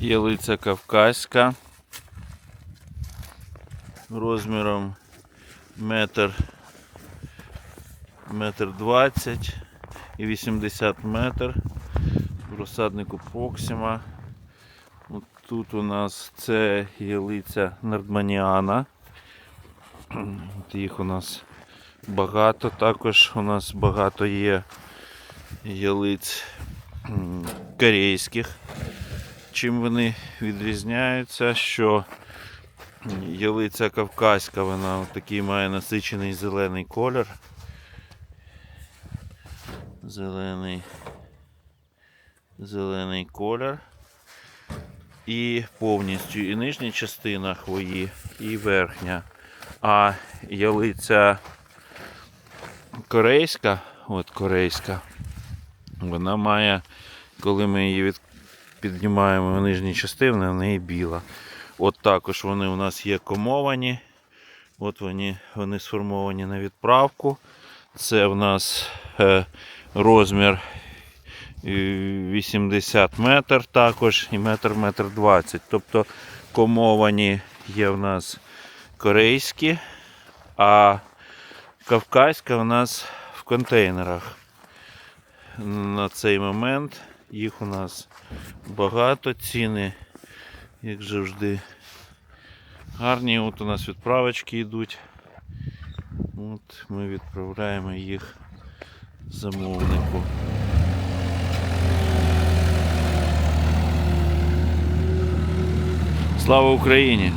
Ялиця кавказька розміром метр, метр двадцять і 80 метр в розсаднику Проксима. Тут у нас це ялиця Нардманіана. От їх у нас багато. Також у нас багато є ялиць корейських. Чим вони відрізняються, що ялиця кавказька, вона такий має насичений зелений колір. Зелений, зелений колір. І повністю і нижня частина хвої, і верхня. А ялиця корейська, от корейська, вона має, коли ми її від, піднімаємо в нижні частини, в неї біла. От також вони у нас є комовані. От вони, вони сформовані на відправку. Це в нас е, розмір е, 80 метр також і метр метр 20. Тобто комовані є в нас корейські, а кавказька у нас в контейнерах. На цей момент їх у нас багато ціни, як завжди. Гарні, от у нас відправочки йдуть. От ми відправляємо їх замовнику. Слава Україні!